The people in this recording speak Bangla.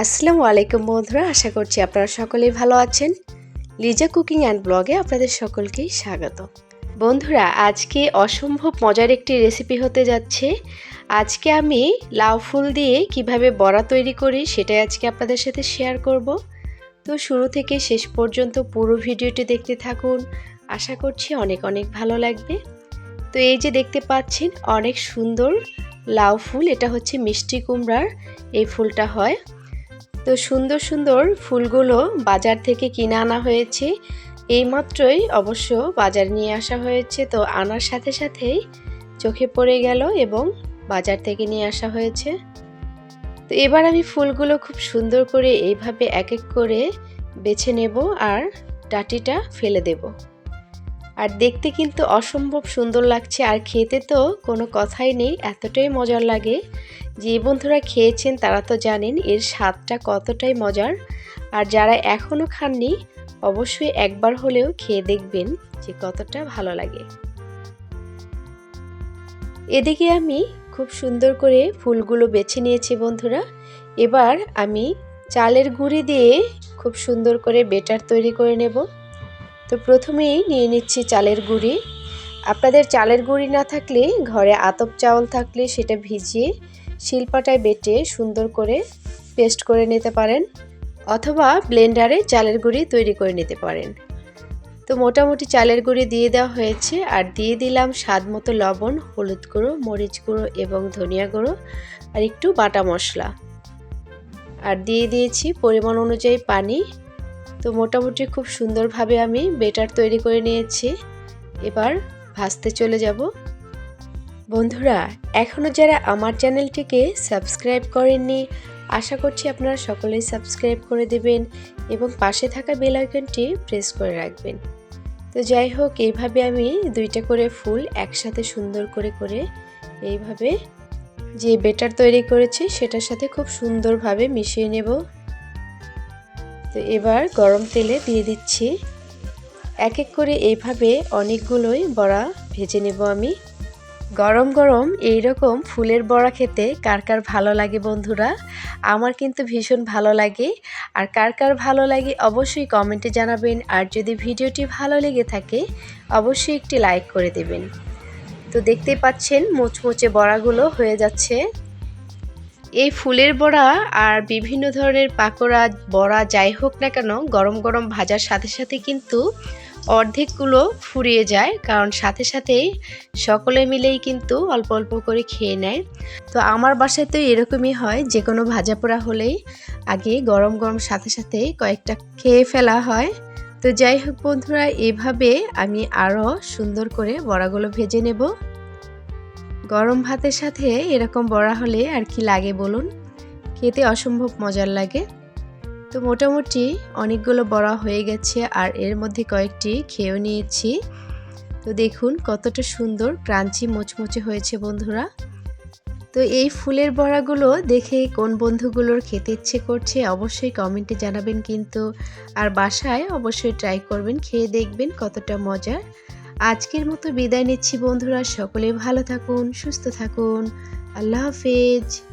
আসসালামু আলাইকুম বন্ধুরা, আশা করছি আপনারা সকলেই ভালো আছেন। লিজা কুকিং অ্যান্ড ব্লগে আপনাদের সকলকেই স্বাগত। বন্ধুরা, আজকে অসম্ভব মজার একটি রেসিপি হতে যাচ্ছে। আজকে আমি লাউ ফুল দিয়ে কীভাবে বড়া তৈরি করি সেটাই আজকে আপনাদের সাথে শেয়ার করব। তো শুরু থেকে শেষ পর্যন্ত পুরো ভিডিওটি দেখতে থাকুন। আশা করছি অনেক অনেক ভালো লাগবে। তো এই যে দেখতে পাচ্ছেন, অনেক সুন্দর লাউ ফুল, এটা হচ্ছে মিষ্টি কুমড়ার। এই ফুলটা হয় তো সুন্দর সুন্দর ফুলগুলো বাজার থেকে কিনে আনা হয়েছে। এইমাত্রই অবশ্য বাজার নিয়ে আসা হয়েছে, তো আনার সাথে সাথেই চোখে পড়ে গেল এবং বাজার থেকে নিয়ে আসা হয়েছে। তো এবার আমি ফুলগুলো খুব সুন্দর করে এইভাবে এক এক করে বেছে নেব আর ডাটিটা ফেলে দেব। আর দেখতে কিন্তু অসম্ভব সুন্দর লাগছে। আর খেতে তো কোনো কথাই নেই, এতটাই মজার লাগে। যে বন্ধুরা খেয়েছেন তারা তো জানেন এর স্বাদটা কতটাই মজার। আর যারা এখনও খাননি, অবশ্যই একবার হলেও খেয়ে দেখবেন যে কতটা ভালো লাগে। এদিকে আমি খুব সুন্দর করে ফুলগুলো বেছে নিয়েছি বন্ধুরা। এবার আমি চালের গুঁড়ি দিয়ে খুব সুন্দর করে বেটার তৈরি করে নেব। তো প্রথমেই নিয়ে নিচ্ছি চালের গুঁড়ি। আপনাদের চালের গুঁড়ি না থাকলে ঘরে আতপ চাউল থাকলে সেটা ভিজিয়ে শিলপাটায় বেটে সুন্দর করে পেস্ট করে নিতে পারেন অথবা ব্লেন্ডারে চালের গুঁড়ি তৈরি করে নিতে পারেন। তো মোটামুটি চালের গুঁড়ি দিয়ে দেওয়া হয়েছে আর দিয়ে দিলাম স্বাদ মতো লবণ, হলুদ গুঁড়ো, মরিচ গুঁড়ো এবং ধনিয়া গুঁড়ো আর একটু বাটা মশলা। আর দিয়ে দিয়েছি পরিমাণ অনুযায়ী পানি তো মোটামুটি খুব সুন্দরভাবে আমি বেটার তৈরি করে নিয়েছি। এবার ভাজতে চলে যাব। বন্ধুরা এখনও যারা আমার চ্যানেলটিকে সাবস্ক্রাইব করেননি, আশা করছি আপনারা সকলেই সাবস্ক্রাইব করে দেবেন এবং পাশে থাকা বেল আইকনটি প্রেস করে রাখবেন। তো যাই হোক, এইভাবে আমি দুইটা করে ফুল একসাথে সুন্দর করে করে এইভাবে যে বেটার তৈরি করেছি, সেটার সাথে খুব সুন্দরভাবে মিশিয়ে নেব। তো এবার গরম তেলে দিয়ে দিচ্ছি। এক এক করে এইভাবে অনেকগুলোই বড়া ভেজে নেব আমি। গরম গরম এই রকম ফুলের বড়া খেতে কার কার ভালো লাগে বন্ধুরা? আমার কিন্তু ভীষণ ভালো লাগে। আর কার কার ভালো লাগে অবশ্যই কমেন্টে জানাবেন। আর যদি ভিডিওটি ভালো লেগে থাকে, অবশ্যই একটি লাইক করে দেবেন। তো দেখতেই পাচ্ছেন মুচমুচে বড়াগুলো হয়ে যাচ্ছে। এই ফুলের বড়া আর বিভিন্ন ধরনের পাকোড়া, বড়া যাই হোক না কেন, গরম গরম ভাজার সাথে সাথে কিন্তু অর্ধেকগুলো ফুরিয়ে যায়, কারণ সাথে সাথেই সকলে মিলেই কিন্তু অল্প অল্প করে খেয়ে নেয়। তো আমার বাসায় তো এরকমই হয়, যে কোনো ভাজা পোড়া হলেই আগে গরম গরম সাথে সাথে কয়েকটা খেয়ে ফেলা হয়। তো যাই হোক বন্ধুরা, এভাবে আমি আরও সুন্দর করে বড়াগুলো ভেজে নেব। গরম ভাতের সাথে এরকম বড়া হলে আর কি লাগে বলুন? খেতে অসম্ভব মজার লাগে। তো মোটামুটি অনেকগুলো বড়া হয়ে গেছে আর এর মধ্যে কয়েকটি খেয়েও নিয়েছি। তো দেখুন কতটা সুন্দর ক্রাঞ্চি মোচমুচে হয়েছে বন্ধুরা। তো এই ফুলের বড়াগুলো দেখে কোন বন্ধুগুলোর খেতে ইচ্ছে করছে অবশ্যই কমেন্টে জানাবেন কিন্তু। আর বাসায় অবশ্যই ট্রাই করবেন, খেয়ে দেখবেন কতটা মজার। আজকের মতো বিদায় নিচ্ছি বন্ধুরা সকলে ভালো থাকুন সুস্থ থাকুন। আল্লাহ হাফেজ।